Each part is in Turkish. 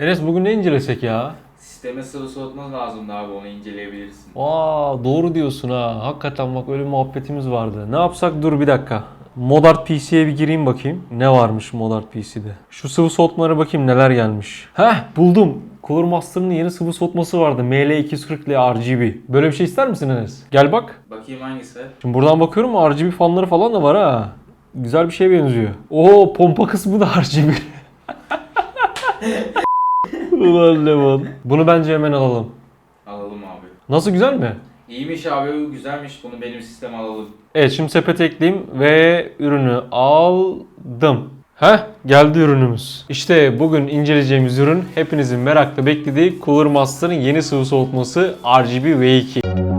Enes bugün ne incelesek ya? Sisteme sıvı soğutma lazımdı abi onu inceleyebilirsin. Aa doğru diyorsun ha. Hakikaten bak öyle muhabbetimiz vardı. Ne yapsak dur bir dakika. Modart PC'ye bir gireyim bakayım. Ne varmış Modart PC'de? Şu sıvı soğutmalara bakayım neler gelmiş. Heh buldum. Cooler Master'ın yeni sıvı soğutması vardı. ML240L RGB. Böyle bir şey ister misin Enes? Gel bak. Bakayım hangisi? Şimdi buradan bakıyorum RGB fanları falan da var ha. Güzel bir şeye benziyor. Oo pompa kısmı da RGB. Ulan Levan. Bunu bence hemen alalım. Alalım abi. Nasıl güzel mi? İyiymiş abi güzelmiş bunu benim sisteme alalım. Evet şimdi sepete ekleyeyim ve ürünü aldım. Heh geldi ürünümüz. İşte bugün inceleyeceğimiz ürün hepinizin merakla beklediği Cooler Master'ın yeni sıvı soğutması RGB V2.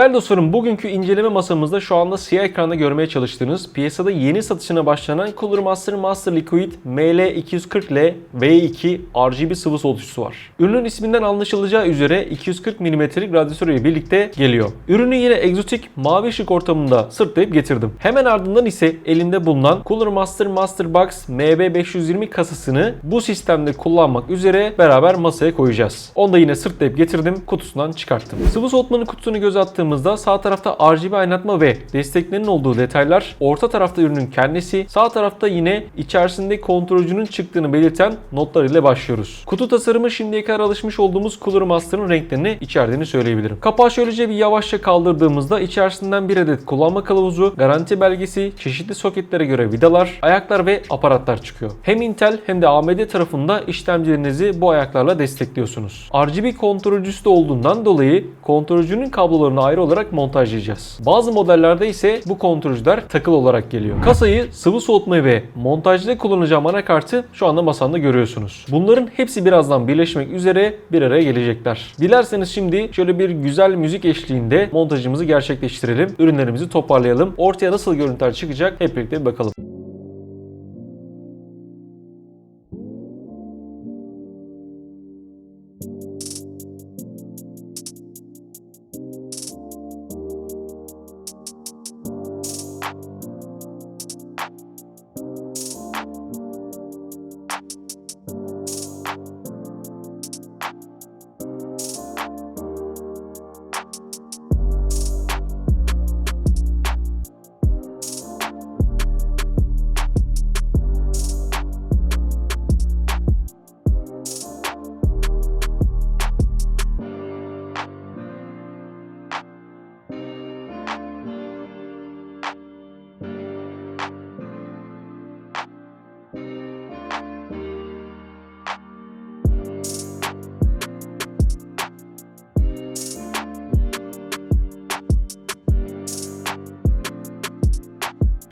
Değerli dostlarım bugünkü inceleme masamızda şu anda siyah ekranda görmeye çalıştığınız piyasada yeni satışına başlanan Cooler Master Master Liquid ML240L V2 RGB sıvı soğutucusu var. Ürünün isminden anlaşılacağı üzere 240 mm'lik radyatör ile birlikte geliyor. Ürünü yine egzotik mavi ışık ortamında sırtlayıp getirdim. Hemen ardından ise elimde bulunan Cooler Master Master Box MB520 kasasını bu sistemde kullanmak üzere beraber masaya koyacağız. Onu da yine sırtlayıp getirdim kutusundan çıkarttım. Sıvı soğutmanın kutusunu göz attığımızda sağ tarafta RGB aydınlatma ve desteklerin olduğu detaylar, orta tarafta ürünün kendisi, sağ tarafta yine içerisinde kontrolcünün çıktığını belirten notlar ile başlıyoruz. Kutu tasarımı şimdiye kadar alışmış olduğumuz Cooler Master'ın renklerini içerdiğini söyleyebilirim. Kapağı şöylece bir yavaşça kaldırdığımızda içerisinden bir adet kullanma kılavuzu, garanti belgesi, çeşitli soketlere göre vidalar, ayaklar ve aparatlar çıkıyor. Hem Intel hem de AMD tarafında işlemcilerinizi bu ayaklarla destekliyorsunuz. RGB kontrolcüsü de olduğundan dolayı kontrolcünün kablolarını ayrı olarak montajlayacağız. Bazı modellerde ise bu kontrolcüler takılı olarak geliyor. Kasayı sıvı soğutmayı ve montajda kullanacağım anakartı şu anda masamda görüyorsunuz. Bunların hepsi birazdan birleşmek üzere bir araya gelecekler. Dilerseniz şimdi şöyle bir güzel müzik eşliğinde montajımızı gerçekleştirelim. Ürünlerimizi toparlayalım. Ortaya nasıl görüntüler çıkacak hep birlikte bir bakalım.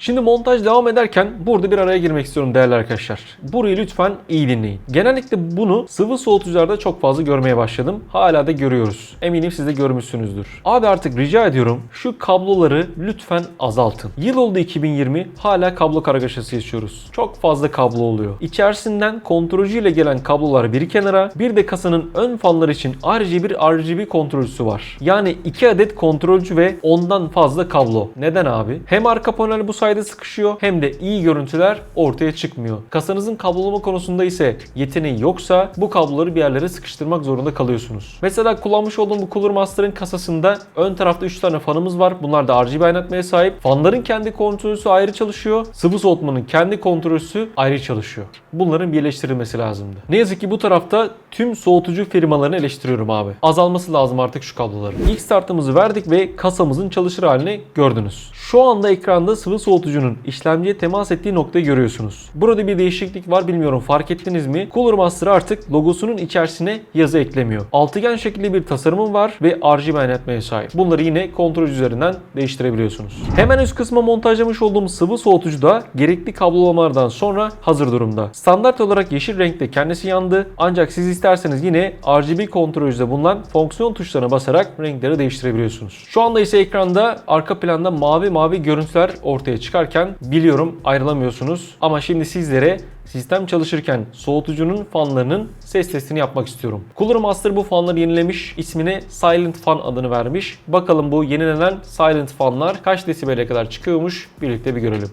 Şimdi montaj devam ederken burada bir araya girmek istiyorum değerli arkadaşlar. Burayı lütfen iyi dinleyin. Genellikle bunu sıvı soğutucularda çok fazla görmeye başladım. Hala da görüyoruz. Eminim siz de görmüşsünüzdür. Abi artık rica ediyorum şu kabloları lütfen azaltın. Yıl oldu 2020 hala kablo kargaşası yaşıyoruz. Çok fazla kablo oluyor. İçerisinden kontrolcü ile gelen kablolar bir kenara bir de kasanın ön fanları için ayrıca bir RGB kontrolcüsü var. Yani 2 adet kontrolcü ve ondan fazla kablo. Neden abi? Hem arka panel bu sayede sıkışıyor hem de iyi görüntüler ortaya çıkmıyor. Kasanızın kablolama konusunda ise yeteneği yoksa bu kabloları bir yerlere sıkıştırmak zorunda kalıyorsunuz. Mesela kullanmış olduğum bu Cooler Master'ın kasasında ön tarafta 3 tane fanımız var. Bunlar da RGB aydınlatmaya sahip. Fanların kendi kontrolcüsü ayrı çalışıyor. Sıvı soğutmanın kendi kontrolcüsü ayrı çalışıyor. Bunların birleştirilmesi lazımdı. Ne yazık ki bu tarafta tüm soğutucu firmalarını eleştiriyorum abi. Azalması lazım artık şu kabloların. İlk startımızı verdik ve kasamızın çalışır halini gördünüz. Şu anda ekranda sıvı soğutucu soğutucunun işlemciye temas ettiği noktayı görüyorsunuz. Burada bir değişiklik var bilmiyorum fark ettiniz mi? Cooler Master artık logosunun içerisine yazı eklemiyor. Altıgen şekilli bir tasarımı var ve RGB aydınlatmaya sahip. Bunları yine kontrol üzerinden değiştirebiliyorsunuz. Hemen üst kısma montajlamış olduğum sıvı soğutucu da gerekli kablolamalardan sonra hazır durumda. Standart olarak yeşil renkte kendisi yandı ancak siz isterseniz yine RGB kontrolcüde bulunan fonksiyon tuşlarına basarak renkleri değiştirebiliyorsunuz. Şu anda ise ekranda arka planda mavi mavi görüntüler ortaya çıkarken biliyorum ayrılamıyorsunuz ama şimdi sizlere sistem çalışırken soğutucunun fanlarının ses testini yapmak istiyorum. Cooler Master bu fanları yenilemiş. ismine Silent Fan adını vermiş. Bakalım bu yenilenen Silent Fanlar kaç desibele kadar çıkıyormuş birlikte bir görelim.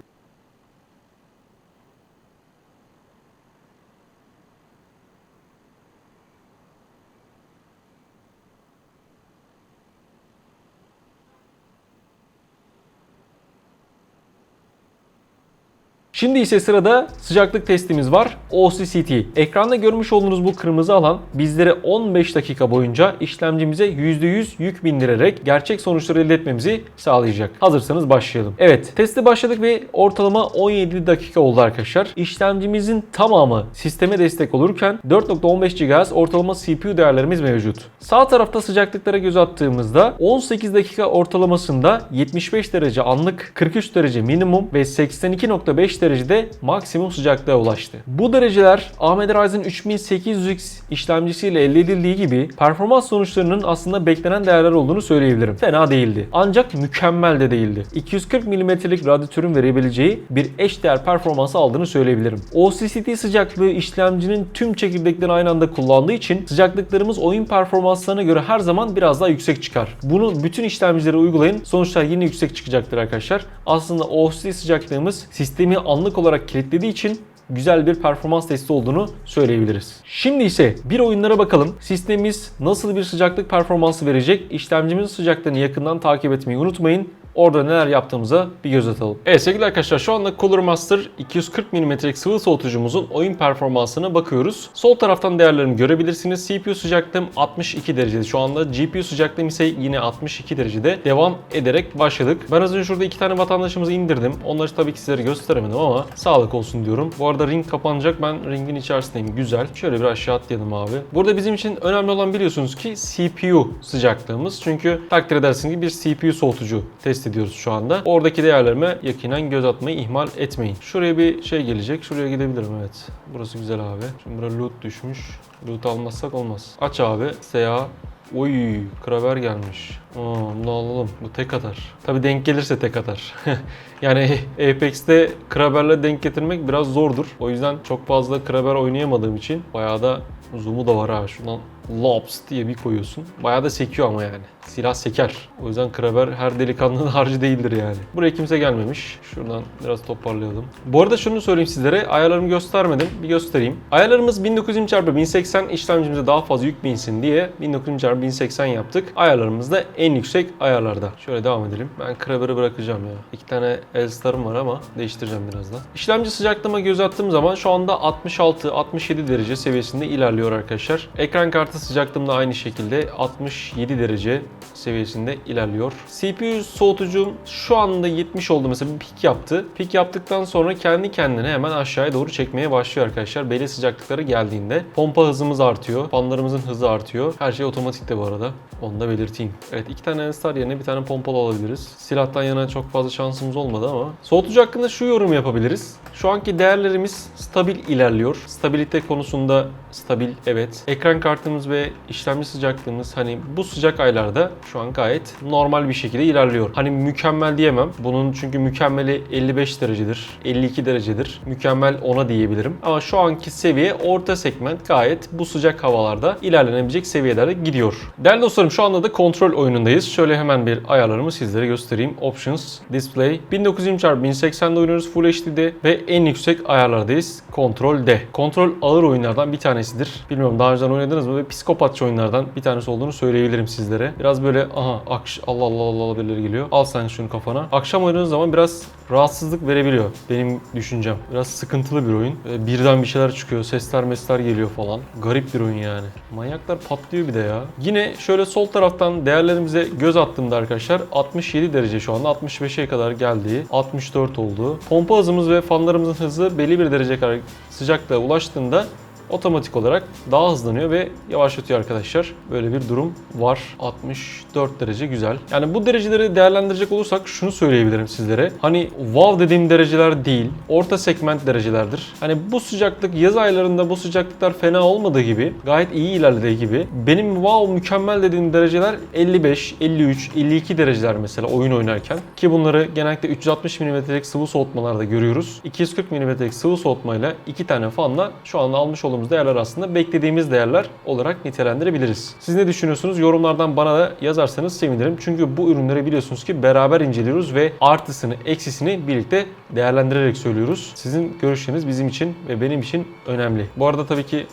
Şimdi ise sırada sıcaklık testimiz var. OCCT. Ekranda görmüş olduğunuz bu kırmızı alan bizlere 15 dakika boyunca işlemcimize %100 yük bindirerek gerçek sonuçları elde etmemizi sağlayacak. Hazırsanız başlayalım. Evet teste başladık ve ortalama 17 dakika oldu arkadaşlar. İşlemcimizin tamamı sisteme destek olurken 4.15 GHz ortalama CPU değerlerimiz mevcut. Sağ tarafta sıcaklıklara göz attığımızda 18 dakika ortalamasında 75 derece anlık, 43 derece minimum ve 82.5 derecede maksimum sıcaklığa ulaştı. Bu dereceler AMD Ryzen 3800X işlemcisiyle elde edildiği gibi performans sonuçlarının aslında beklenen değerler olduğunu söyleyebilirim. Fena değildi. Ancak mükemmel de değildi. 240 mm'lik radyatörün verebileceği bir eşdeğer performansı aldığını söyleyebilirim. OCCT sıcaklığı işlemcinin tüm çekirdeklerini aynı anda kullandığı için sıcaklıklarımız oyun performanslarına göre her zaman biraz daha yüksek çıkar. Bunu bütün işlemcilere uygulayın. Sonuçlar yine yüksek çıkacaktır arkadaşlar. Aslında OCCT sıcaklığımız sistemi anlık olarak kilitlediği için güzel bir performans testi olduğunu söyleyebiliriz. Şimdi ise bir oyunlara bakalım. Sistemimiz nasıl bir sıcaklık performansı verecek? İşlemcimizin sıcaklığını yakından takip etmeyi unutmayın. Orada neler yaptığımıza bir göz atalım. Evet sevgili arkadaşlar şu anda Cooler Master 240 mm'lik sıvı soğutucumuzun oyun performansına bakıyoruz. Sol taraftan değerlerimi görebilirsiniz. CPU sıcaklığım 62 derecede şu anda. GPU sıcaklığım ise yine 62 derecede. Devam ederek başladık. Ben az önce şurada iki tane vatandaşımızı indirdim. Onları tabii ki sizlere gösteremedim ama sağlık olsun diyorum. Bu arada ring kapanacak. Ben ringin içerisindeyim. Güzel. Şöyle bir aşağı atlayalım abi. Burada bizim için önemli olan biliyorsunuz ki CPU sıcaklığımız. Çünkü takdir edersiniz ki bir CPU soğutucu test ediyoruz şu anda. Oradaki değerlerime yakinen göz atmayı ihmal etmeyin. Şuraya bir şey gelecek. Şuraya gidebilirim evet. Burası güzel abi. Şimdi buraya loot düşmüş. Loot almazsak olmaz. Aç abi. Seyahat. Oy, kraber gelmiş. Aa, bunu alalım. Bu tek atar. Tabi denk gelirse tek atar. yani Apex'te kraberle denk getirmek biraz zordur. O yüzden çok fazla kraber oynayamadığım için bayağı da zoom'u da var ha. Şundan Lops diye bir koyuyorsun. Bayağı da sekiyor ama yani. Silah seker. O yüzden kraber her delikanlının harcı değildir yani. Buraya kimse gelmemiş. Şuradan biraz toparlayalım. Bu arada şunu söyleyeyim sizlere. Ayarlarımı göstermedim. Bir göstereyim. Ayarlarımız 1920x1080 işlemcimize daha fazla yük binsin diye 1920x1080 yaptık. Ayarlarımız da en yüksek ayarlarda. Şöyle devam edelim. Ben kraberi bırakacağım ya. İki tane Elstar'ım var ama değiştireceğim birazdan. İşlemci sıcaklığıma göz attığım zaman şu anda 66-67 derece seviyesinde ilerliyor arkadaşlar. Ekran kartı sıcaklığım da aynı şekilde 67 derece seviyesinde ilerliyor. CPU soğutucum şu anda 70 oldu mesela bir pik yaptı. Pik yaptıktan sonra kendi kendine hemen aşağıya doğru çekmeye başlıyor arkadaşlar. Belli sıcaklıkları geldiğinde pompa hızımız artıyor. Fanlarımızın hızı artıyor. Her şey otomatikte bu arada. Onu da belirteyim. Evet iki tane Enstar yerine bir tane pompalı alabiliriz. Silahtan yana çok fazla şansımız olmadı ama. Soğutucu hakkında şu yorum yapabiliriz. Şu anki değerlerimiz stabil ilerliyor. Stabilite konusunda stabil evet. Ekran kartımız ve işlemci sıcaklığımız hani bu sıcak aylarda şu an gayet normal bir şekilde ilerliyor. Hani mükemmel diyemem. Bunun çünkü mükemmeli 55 derecedir, 52 derecedir. Mükemmel ona diyebilirim. Ama şu anki seviye orta segment gayet bu sıcak havalarda ilerlenebilecek seviyelerde gidiyor. Değerli dostlarım şu anda da kontrol oyunundayız. Şöyle hemen bir ayarlarımı sizlere göstereyim. Options, Display. 1920x1080'de oynuyoruz Full HD'de ve en yüksek ayarlardayız. Kontrol D. Kontrol ağır oyunlardan bir tanesidir. Bilmiyorum daha önceden oynadınız mı ve psikopatça oyunlardan bir tanesi olduğunu söyleyebilirim sizlere. Biraz böyle aha akş Allah Allah Allah Allah geliyor. Al sen şunu kafana. Akşam oynadığınız zaman biraz rahatsızlık verebiliyor benim düşüncem. Biraz sıkıntılı bir oyun. Ee, birden bir şeyler çıkıyor. Sesler mesler geliyor falan. Garip bir oyun yani. Manyaklar patlıyor bir de ya. Yine şöyle sol taraftan değerlerimize göz attığımda arkadaşlar 67 derece şu anda 65'e kadar geldiği 64 oldu. Pompa hızımız ve fanlarımızın hızı belli bir derece kadar sıcaklığa ulaştığında otomatik olarak daha hızlanıyor ve yavaşlatıyor arkadaşlar. Böyle bir durum var. 64 derece güzel. Yani bu dereceleri değerlendirecek olursak şunu söyleyebilirim sizlere. Hani wow dediğim dereceler değil, orta segment derecelerdir. Hani bu sıcaklık yaz aylarında bu sıcaklıklar fena olmadığı gibi, gayet iyi ilerlediği gibi benim wow mükemmel dediğim dereceler 55, 53, 52 dereceler mesela oyun oynarken ki bunları genellikle 360 mm'lik sıvı soğutmalarda görüyoruz. 240 mm'lik sıvı soğutmayla iki tane fanla şu anda almış olduğumuz değerler aslında beklediğimiz değerler olarak nitelendirebiliriz. Siz ne düşünüyorsunuz? Yorumlardan bana da yazarsanız sevinirim. Çünkü bu ürünleri biliyorsunuz ki beraber inceliyoruz ve artısını, eksisini birlikte değerlendirerek söylüyoruz. Sizin görüşleriniz bizim için ve benim için önemli. Bu arada tabii ki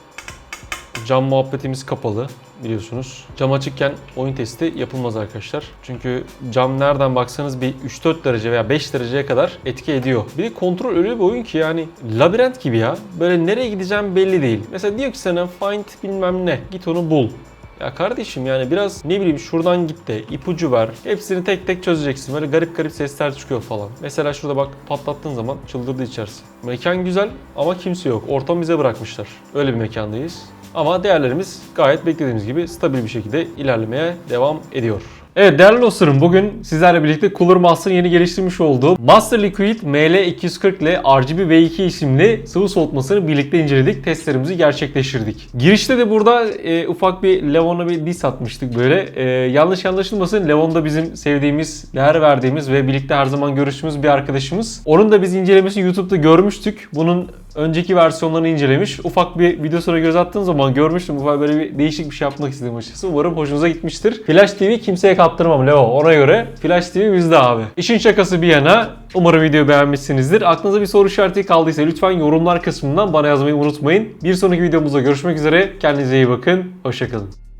cam muhabbetimiz kapalı biliyorsunuz. Cam açıkken oyun testi yapılmaz arkadaşlar. Çünkü cam nereden baksanız bir 3-4 derece veya 5 dereceye kadar etki ediyor. Bir de kontrol öyle bir oyun ki yani labirent gibi ya. Böyle nereye gideceğim belli değil. Mesela diyor ki sana find bilmem ne. Git onu bul. Ya kardeşim yani biraz ne bileyim şuradan git de ipucu ver. Hepsini tek tek çözeceksin. Böyle garip garip sesler çıkıyor falan. Mesela şurada bak patlattığın zaman çıldırdı içerisi. Mekan güzel ama kimse yok. Ortam bize bırakmışlar. Öyle bir mekandayız. Ama değerlerimiz gayet beklediğimiz gibi stabil bir şekilde ilerlemeye devam ediyor. Evet değerli dostlarım bugün sizlerle birlikte Cooler Master'ın yeni geliştirmiş olduğu Master Liquid ML240 ile RGB V2 isimli sıvı soğutmasını birlikte inceledik. Testlerimizi gerçekleştirdik. Girişte de burada e, ufak bir Levon'a bir diss atmıştık böyle. E, yanlış anlaşılmasın Levon da bizim sevdiğimiz, değer verdiğimiz ve birlikte her zaman görüştüğümüz bir arkadaşımız. Onun da biz incelemesini YouTube'da görmüştük. Bunun önceki versiyonlarını incelemiş. Ufak bir videosuna göz attığım zaman görmüştüm. Ufak böyle bir değişik bir şey yapmak istedim açıkçası. Umarım hoşunuza gitmiştir. Flash TV kimseye kaptırmam Leo. Ona göre Flash TV bizde abi. İşin şakası bir yana umarım videoyu beğenmişsinizdir. Aklınıza bir soru işareti kaldıysa lütfen yorumlar kısmından bana yazmayı unutmayın. Bir sonraki videomuzda görüşmek üzere. Kendinize iyi bakın. Hoşçakalın.